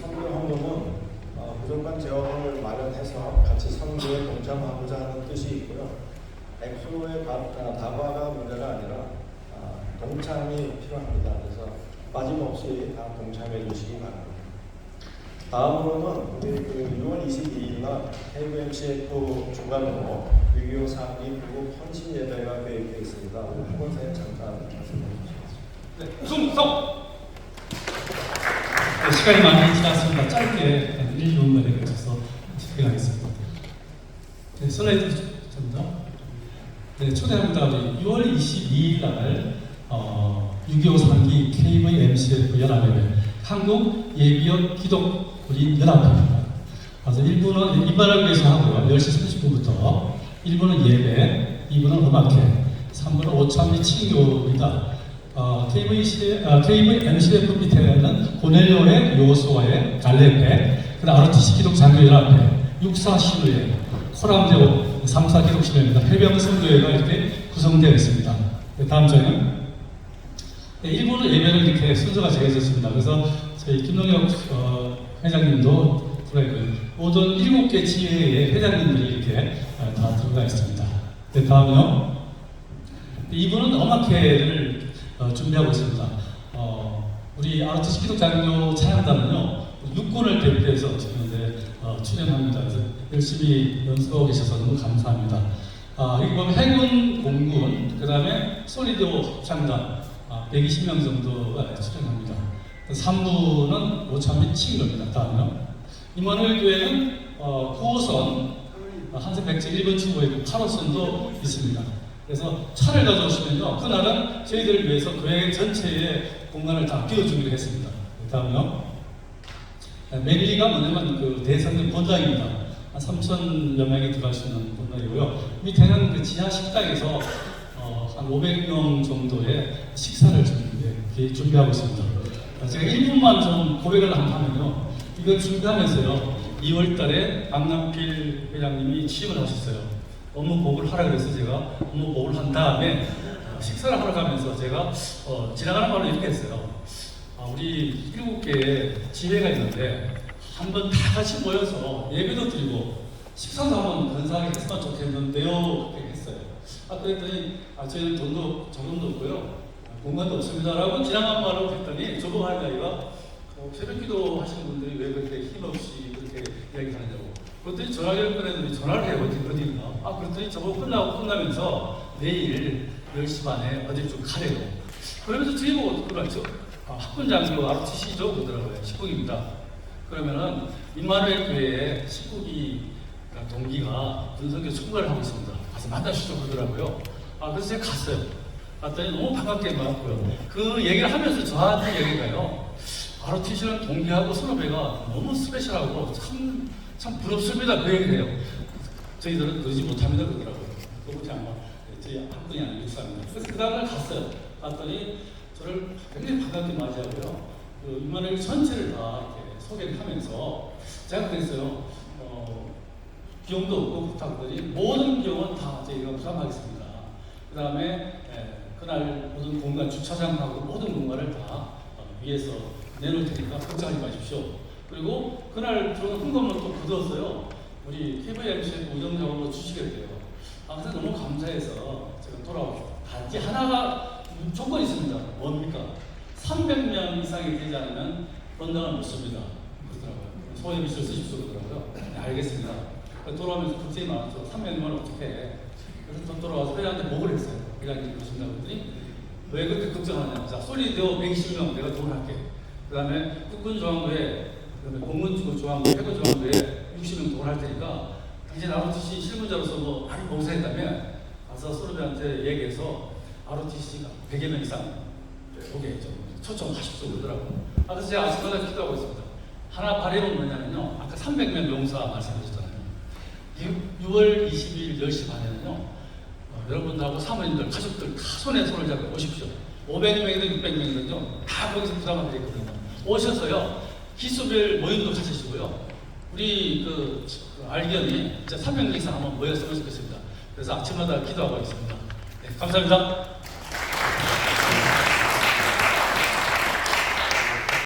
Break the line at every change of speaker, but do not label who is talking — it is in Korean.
선교 헌금은 어, 부족한 재원을 마련해서 같이 선교에 동참하고자 하는 뜻이 있고요. 액수의 가- 아, 다과가 문제가 아니라 아, 동참이 필요합니다. 그래서 빠짐없이 다 동참해 주시기 바랍니다. 다음으로는 우리 그 6월 22일 날 KBMCF 주간으로 6.25 상기 그리고 헌신 예배가 계획되어 있습니다. 우리 학원사에 잠깐 말씀해 주시겠습니다.
네, 충성! 네, 시간이 많이 지났습니다. 짧게 한 1, 2분간에 걸쳐서 집행하겠습니다. 네, 슬라이드 접니다. 네, 초대합니다. 우리 6월 22일 날 어, 6.25 상기 KVMCF 연합회회 한국 예비역 기독우리 연합회입니다. 그래서 1부는 입반을 위해서 하고요. 10시 30분부터 1부는 예배, 2부는 음악회, 3부는 오찬 칭교입니다. 어, KVC, 어, KVMCF 밑에는 고넬료의 요소의 갈래회, 그다음 ROTC 기독장교연합회, 육사신회, 코람제오 3사 기독신회입니다. 해병 선교회가 이렇게 구성되어 있습니다. 네, 다음 장은 네, 일부는 예배를 이렇게 순서가 정해졌습니다. 그래서 저희 김동혁 어, 회장님도 들어가 있고요. 모든 일곱 개 지회의 회장님들이 이렇게 어, 다 들어가 있습니다. 네, 다음요. 이분은 음악회를 어, 준비하고 있습니다. 어, 우리 아르티스 기독장교 찬양단은요, 육군을 대표해서 지금 어, 출연합니다. 열심히 연습하고 계셔서 너무 감사합니다. 아, 여기 보면 해군, 공군, 그 다음에 소리도 합창단 아, 120명 정도가 출연합니다. 3부는 오찬 칭입니다. 다음요. 임원을 교회는 어, 9호선 한세 백제 1번 출구에 있고 8호선도 있습니다. 그래서 차를 가져오시면요. 그날은 저희들을 위해서 교회 전체의 공간을 다 비워주기로 했습니다. 다음요. 메리가 뭐냐면 그 대성령 본당입니다. 한 3천여 명이 들어갈 수 있는 본당이고요. 밑에는 그 지하 식당에서 어, 한 500명 정도의 식사를 준비, 준비하고 있습니다. 어, 제가 1분만 좀 고백을 한번 하면요. 이걸 준비하면서요. 2월 달에 박남필 회장님이 취임을 하셨어요. 업무 보고를 하라 그래서 제가 업무 보고를 한 다음에 어, 식사를 하러 가면서 제가 어, 지나가는 말로 이렇게 했어요. 아, 우리 일곱 개의 지회가 있는데 한번 다 같이 모여서 예배도 드리고 식사도 한번 건사하게 했으면 좋겠는데요. 이렇게 했어요. 아, 그랬더니 아, 저희는 돈도 조금도 없고요. 아, 공간도 없습니다라고 지나간 말로 했더니 저보고 하는 아이가 어, 새벽 기도 하시는 분들이 왜 그렇게 힘없이 그렇게 이야기하느냐고. 그랬더니 전화기를 꺼내더니 전화를 해요. 어디, 어디인가. 아, 그랬더니 저보고 끝나고 끝나면서 내일 10시 반에 어딜 좀 가래요. 그러면서 저희 보고 그러죠. 아, 학군장교 ROTC죠? 그러더라고요. 19기입니다. 그러면은 임마누엘 교회에 19기 동기가 분석교 총괄을 하고 있습니다. 가서 만나시죠 그러더라고요. 아, 그래서 제가 갔어요. 갔더니 너무 반갑게 맞았고요. 그 얘기를 하면서 저한테 얘기가요. ROTC는 동기하고 선후배가 너무 스페셜하고 참, 참 부럽습니다. 그 얘기를 해요. 저희들은 그러지 못합니다. 그러더라고요. 그거지 아마 저희 학군이 아니고 육사입니다. 그래서 그 다음날 갔어요. 갔더니 저를 굉장히 반갑게 맞이하고요. 그 이만을 전체를 다 이렇게 소개를 하면서 제가 그랬어요. 어, 비용도 없고 부탁드리 모든 비용은 다 저희가 부담하겠습니다. 그 다음에 그날 모든 공간 주차장하고 모든 공간을 다 어, 위에서 내놓을 테니까 걱정하지 마십시오. 그리고 그날 들어온 흥금을 또 굳었어요. 우리 KVMC 우정작으로 주시겠대요. 아, 그래서 너무 감사해서 제가 돌아오고 단지 하나가 조건이 있습니다. 뭡니까? 300명 이상이 되지 않으면 번당을 못 씁니다. 그러더라고요. 소외비를 쓰십시오 그러더라고요. 네, 알겠습니다. 돌아오면서 걱정이 많았죠. 300명을 어떻게 해? 그래서 또 돌아와서 회장한테 목을 했어요. 회장님 그러신다고 했더니 왜 그렇게 걱정하냐. 자, 소리 되어 120명 내가 돈을 할게. 그 다음에 국군중앙부에, 그 다음에 공군중앙부, 해군중앙부에 60명 돈을 할 테니까 당신 ROTC 실무자로서 뭐 많이 봉사했다면 가서 소르비한테 얘기해서 ROTC가 100여 명 이상 오게 좀 초청하십시오 그러더라고요. 아, 그래서 제가 아침마다 기도하고 있습니다. 하나 바람은 뭐냐면요. 아까 300명 명사 말씀하셨잖아요. 6, 월 22일 10시 반에는요. 어, 여러분들하고 사모님들, 가족들 다 손에 손을 잡고 오십시오. 500명이든 600명이든요. 다 거기서 부담을 드리거든요. 오셔서요. 기수별 모임도 가지시고요. 우리 그, 그 알견이 이제 300명 이상 한번 모였으면 좋겠습니다. 그래서 아침마다 기도하고 있습니다. 네, 감사합니다.